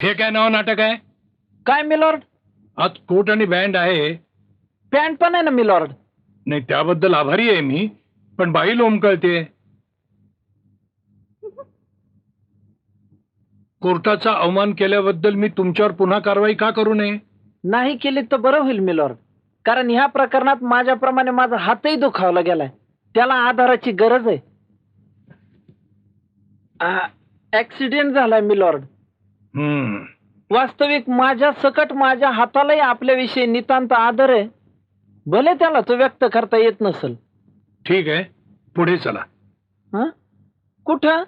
हे काय नाव नाटक आहे? काय मिलॉर्ड? आत कोट आणि बँड आहे. पॅन्ट पण आहे ना मिलॉर्ड? नाही त्याबद्दल आभारी आहे मी पण बाई लोंबकळते. कोर्टाचा अवमान केल्याबद्दल मी तुमच्यावर पुन्हा कारवाई का करू नये? नाही केली तर बरं होईल मिलॉर्ड. कारण ह्या प्रकरणात माझ्याप्रमाणे माझा हातही दुखावला गेलाय. त्याला आधाराची गरज आहे. ऍक्सिडेंट झालाय मिलॉर्ड. वास्तविक माझ्या सकट माझ्या हातालाही आपल्याविषयी नितांत आदर आहे. भले त्याला तो व्यक्त करता येत नसेल. ठीक आहे. पुढे चला. हं? कुठं?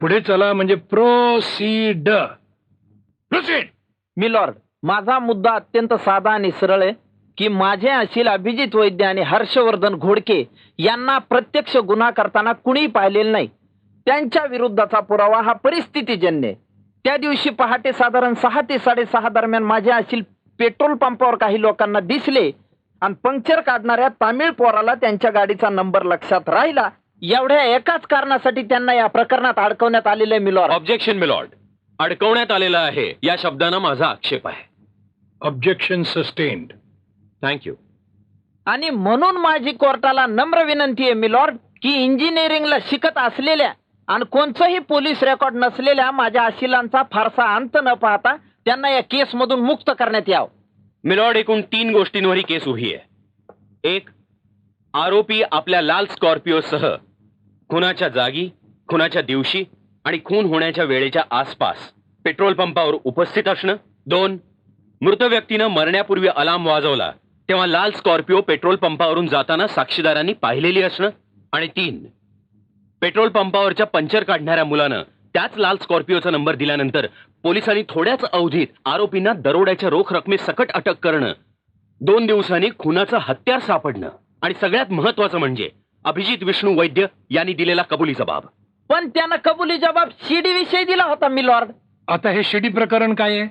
पुढे चला म्हणजे प्रोसीड प्रोसीड मिलॉर्ड माझा मुद्दा अत्यंत साधा आणि सरळ आहे की माझे अशील अभिजित वैद्य आणि हर्षवर्धन घोडके यांना प्रत्यक्ष गुन्हा करताना कुणी पाहिलेलं नाही. त्यांच्या विरुद्धचा पुरावा हा परिस्थितीजन्य. त्या दिवशी पहाटे साधारण सहा ते साडेसहा दरम्यान माझे अशील पेट्रोल पंपावर काही लोकांना दिसले आणि पंक्चर काढणाऱ्या तामिळ पोराला त्यांच्या गाडीचा नंबर लक्षात राहिला. एवढ्या एकाच कारणासाठी त्यांना या प्रकरणात अडकवण्यात आलेलं आहे मिलॉर्ड. ऑब्जेक्शन मिलॉर्ड अडकवण्यात आलेला आहे. या शब्दानं माझा आक्षेप आहे. ऑब्जेक्शन सस्टेन्ड थँक्यू आणि म्हणून माझी कोर्टाला नम्र विनंती आहे मिलॉर्ड की इंजिनिअरिंगला शिकत असलेल्या आणि कोणचंही पोलीस रेकॉर्ड नसलेल्या माझ्या आशिलांचा फारसा अंत न पाहता त्यांना या केसमधून मुक्त करण्यात यावं. मिलॉर्ड एकूण तीन गोष्टींवर ही केस उभी आहे. एक आरोपी आपल्या लाल स्कॉर्पिओसह खुनाच्या जागी खुनाच्या दिवशी आणि खून होण्याच्या वेळेच्या आसपास पेट्रोल पंपावर उपस्थित असणं. दोन मृत व्यक्तीनं मरण्यापूर्वी अलार्म वाजवला तेव्हा लाल स्कॉर्पिओ पेट्रोल पंपावरून जाताना साक्षीदारांनी पाहिलेली असणं. आणि तीन पेट्रोल पंपावरच्या पंचर काढणाऱ्या मुलानं त्याच लाल स्कॉर्पिओचा नंबर दिल्यानंतर पोलिसांनी थोड्याच अवधीत आरोपींना दरोड्याच्या रोख रकमेसकट अटक करणं दोन दिवसांनी खुनाचं हत्यार सापडणं आणि सगळ्यात महत्वाचं म्हणजे अभिजित विष्णू वैद्य यांनी दिलेला कबुली जबाब. पण त्यानं कबुली जबाब शिडी विषयी दिला होता मिलॉर्ड आता हे शिडी प्रकरण काय आहे?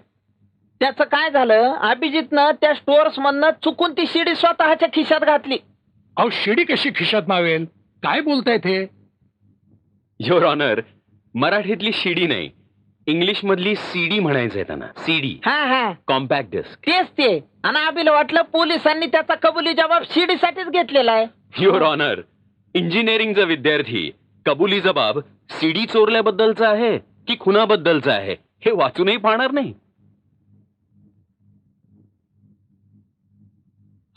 त्याचं काय झालं? अभिजितनं त्या स्टोअर्स मधनं चुकून ती शिडी स्वतःच्या खिशात घातली. अहो शिडी कशी खिशात मावेल? काय बोलतायत हे? युअर ऑनर मराठीतली शिडी नाही. इंग्लिश मधली सीडी म्हणायचंय त्यांना. सीडी हा हा. कॉम्पॅक्ट डिस्क तेच ते. आणि आबीला वाटलं पोलिसांनी त्याचा कबुली जबाब शिडीसाठीच घेतलेला आहे. युअर ऑनर इंजिनिअरिंगचा विद्यार्थी कबुली जबाब सीडी चोरल्याबद्दलचा आहे की खुनाबद्दलचा आहे? हे वाचूनही पाहणार नाही.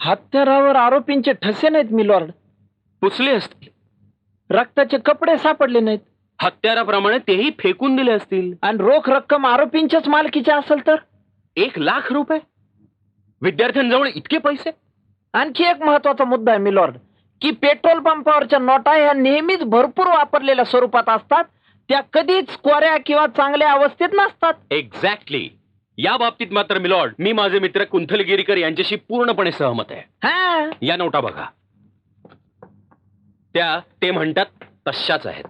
हत्यारावर आरोपींचे ठसे नाहीत मिलॉर्ड. पुसले असतील. रक्ताचे कपडे सापडले नाहीत. हत्याराप्रमाणे तेही फेकून दिले असतील. आणि रोख रक्कम आरोपींच्याच मालकीची असेल तर? एक लाख रुपये? विद्यार्थ्यांजवळ इतके पैसे? आणखी एक महत्त्वाचा मुद्दा आहे मिलॉर्ड. की पेट्रोल पंपावरच्या नोटा ह्या नेहमीच भरपूर वापरलेल्या स्वरूपात असतात. त्या कधीच कोऱ्या किंवा चांगल्या अवस्थेत नसतात. एक्झॅक्टली या बाबतीत मात्र मिलॉर्ड मी माझे मित्र कुंथलगिरीकर यांच्याशी पूर्णपणे सहमत आहे. हा. या नोटा बघा. त्या ते म्हणतात तशाच आहेत.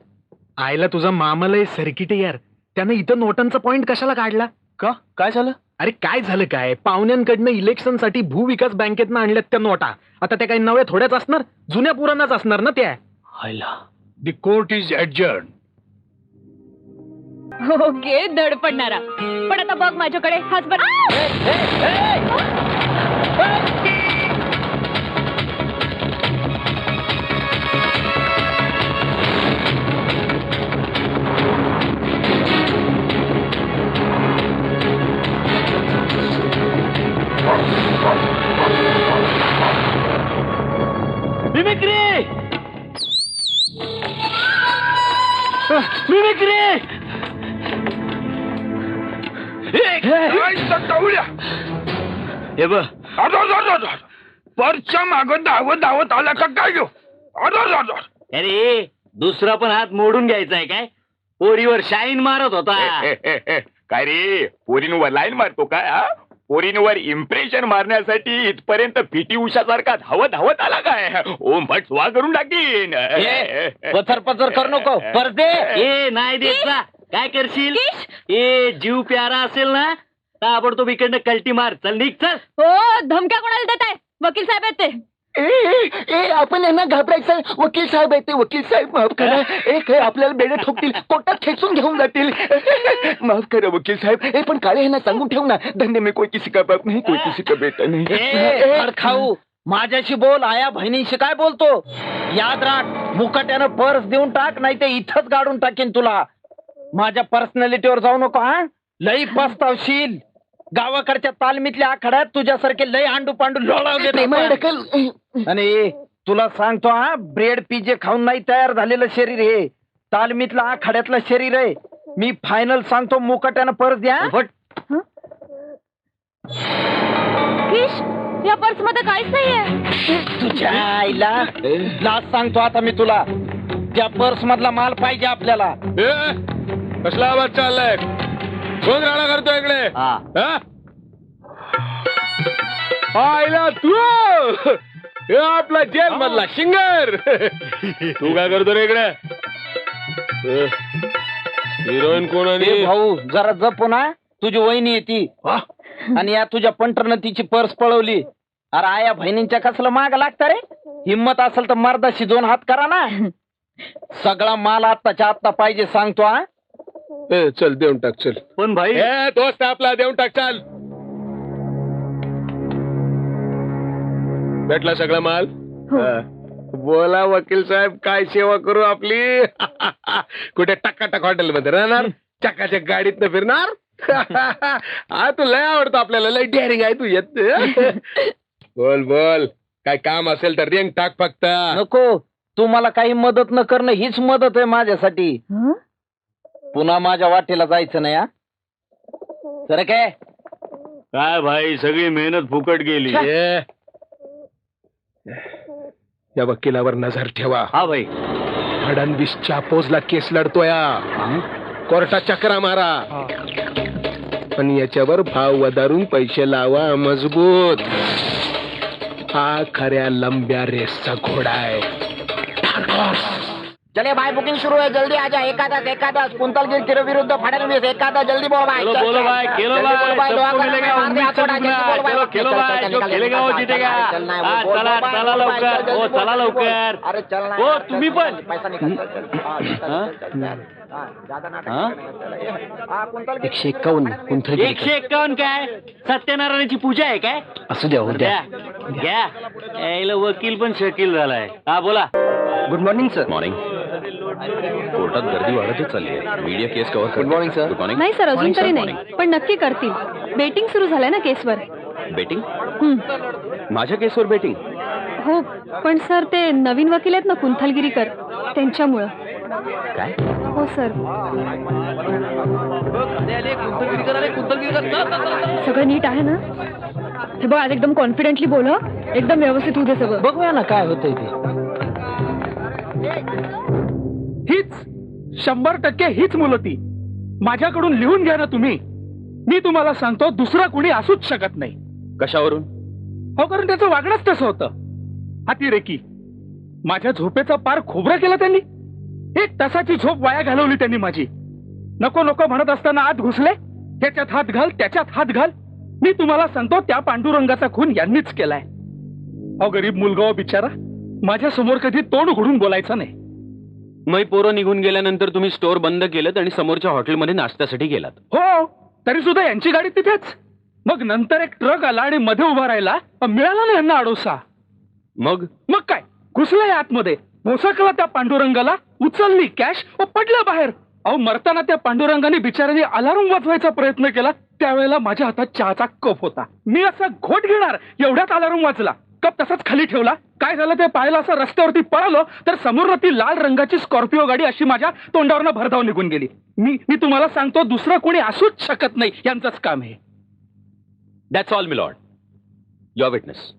आयला तुझा मामाला सर्किट यार. त्यानं इथं नोटांचा पॉइंट कशाला काढला? का? काय झालं? अरे काय झालं काय? पाहुण्यांकडनं इलेक्शनसाठी भूविकास बँकेतनं आणल्यात त्या नोटा. आता त्या काही नव्या थोड्याच असणार जुन्या पुराणाच असणार ना त्या. हायला. The court is adjourn okay धड पडणारा. पण आता बघ माझ्याकडे हाच हे! बघ. परच्या माग धावत धावत आला का काय घेऊ? अरे दुसरा पण हात मोडून घ्यायचा आहे काय? पोरीवर शाईन मारत होता. काय रे? पोरींवर लाईन मारतो काय हा? पोरींवर इम्प्रेशन मारण्यासाठी इथपर्यंत पीटी उषा सारखा धावत धावत आला काय? ओम भट स्वा करून टाकीन. पथर पथर करू नको. परदे. ए नाही देत ना काय करशील? ए जीव प्यारा असेल ना? ताबडतोब इकडनं कल्टी मार. चल निघ चल. हो धमक्या कोणाला देत आहे वकील साहेब आहेत ते. ए, आपण यांना घाबरायचं. वकील साहेब आहे ते. वकील साहेब माफ करा. ए काय आपल्याला बेडे ठोकतील. कोर्टात खेचून घेऊन जातील. माफ करा वकील साहेब. ए पण काळे यांना सांगून ठेव ना. धन्य मी कोई किसी का बाप नाही कोई किसी का बेटा नाही. खाऊ. माझ्याशी बोल आया बहिणीशी काय बोलतो? याद राख मुकाट्यानं पर्स देऊन टाक नाही ते इथंच गाडून टाकेन तुला. माझ्या पर्सनॅलिटीवर जाऊ नको हा? लई पस्तावशील. गावाकडच्या तालमीतल्या आखाड्यात तुझ्यासारखे लई आंडू पांडू लोळावले ढकल. आणि तुला सांगतो हा ब्रेड पिजे खाऊन नाही तयार झालेलं शरीर हे. तालमीतलं आखाड्यातलं शरीर आहे. मी फायनल सांगतो मुकाट्यानं परत द्या. किश या पर्समध्ये काहीच नाहीये. तुझ्या आईला लास्ट सांगतो आता मी तुला. त्या पर्स मधला माल पाहिजे आपल्याला. कसला आवाज चाललाय? कोण राडा करतो इकडे. हा. हा? आयला तू. हे आपला जेल मधला शिंगर. तू काय करतो रे इकडे? हिरोईन कोण ए आणि भाऊ जरा जप ना. तुझी वहिनी येते आणि या तुझ्या पंटरनं तिची पर्स पळवली. अरे आया बहिणींच्या कसलं माग लागतं रे? हिम्मत असेल तर मर्दाशी दोन हात करा ना. सगळा माल आत्ताच्या आत्ता पाहिजे सांगतो हा. ए, चल देऊन टाक चल. पण भाई ए दोस्त आपला देऊन टाक चाल. भेटला सगळा माल? हो. हा. बोला वकील साहेब काय सेवा करू आपली? कुठे टक्का टक हॉटेल मध्ये राहणार चकाच्या गाडीत फिरणार? हा तू लय आवडतो आपल्याला लय डेअरिंग आहे तू येत बोल बोल. काय काम असेल तर रिंग टाक फक्त. नको. तू मला काही मदत न करणं हीच मदत आहे माझ्यासाठी. हं? पुन्हा माझ्या वाटेला जायचं नाही हा? तर काय काय भाई सगळी मेहनत फुकट गेली. या. वकिलावर नजर ठेवा. हा भाई. फडणवीसच्या पोजला केस लढतोय कोर्टात चक्रा मारा. आणि याच्यावर भाव वधारून पैसे लावा मजबूत. हा खऱ्या लंब्या रेसचा घोडा आहे. चले भाई बुकिंग शुरू है जल्दी आ जा एकादश एकादश कुंतलगिर के विरुद्ध फडणवीस एकादश जल्दी बोल भाई चलो बोलो चल, भाई खेलो बोल भाई सबको मिलेगा है, बोल चलो चल, खेलो चल, भाई जो खेलेगा वो जीतेगा है, हा, बोल, चला बोल, चला बोल, लवकर हो बोल, चला बोल. लवकर अरे चलना हो, चल, तुम्ही पण. पैसा निकाल चल. हा, हा? हा, हा? हा. एकशे एक्कावन्न कुंथलगिरी एकशे एक्कावन्न काय सत्यनारायणाची पूजा आहे काय असू द्या उद्या द्या घ्या यायला वकील पण शकील झालाय हा बोला गुड मॉर्निंग सर मॉर्निंग कोर्टात गर्दी वाढतच चालली आहे. Media case cover good morning sir good morning नाही सर अजून तरी नाही. पण नक्की करतील. बेटिंग सुरू झालंय ना केसवर? बेटिंग हं. माझ्या केसवर बेटिंग हो पण सर ते नवीन वकील आहेत ना कुंथलगिरीकर त्यांच्यामुळं. काय? हो सर सगळं नीट आहे ना? हे बघ आज एकदम कॉन्फिडेंटली बोल हं. एकदम व्यवस्थित होऊ दे सगळं. बघूया ना काय होतंय ते. शंभर टक्के हीच मुलती माझ्याकडून लिहून घ्या ना तुम्ही. मी तुम्हाला सांगतो दुसरा कुणी असूच शकत नाही. कशावरून? हो कारण त्याचं वागणंच तसं होतं. अतिरेकी माझ्या झोपेचा पार खोबरं केलं त्यांनी. एक तासाची झोप वाया घालवली त्यांनी माझी. नको नको म्हणत असताना आत घुसले. त्याच्यात हात घाल त्याच्यात हात घाल. मी तुम्हाला सांगतो त्या पांडुरंगाचा खून यांनीच केलाय. अहो गरीब मुलगा हो बिचारा. माझ्यासमोर कधी तोंड उघडून बोलायचं नाही. मै पोरं निघून गेल्यानंतर तुम्ही स्टोअर बंद केलं आणि समोरच्या हॉटेलमध्ये नाश्त्यासाठी गेलात. हो तरी सुद्धा यांची गाडी तिथेच. मग नंतर एक ट्रक आला आणि मध्ये उभा राहिला. मिळाला ना यांना अडोसा मग? मग काय? घुसलाय आतमध्ये. मोसकला त्या पांडुरंगाला. उचलली कॅश व पडला बाहेर. अहो मरताना त्या पांडुरंगाने बिचाऱ्याने अलार्म वाजवायचा प्रयत्न केला. त्यावेळेला माझ्या हातात चहाचा कप होता. मी असा घोट घेणार. एवढ्यात अलार्म वाजला. कप तसाच खाली ठेवला. काय झालं ते पाहायला असं रस्त्यावरती पळालो तर समोर ती लाल रंगाची स्कॉर्पिओ गाडी अशी माझ्या तोंडावरनं भरधाव निघून गेली. मी मी तुम्हाला सांगतो दुसरं कोणी असूच शकत नाही. यांचंच काम आहे. That's all me lord your witness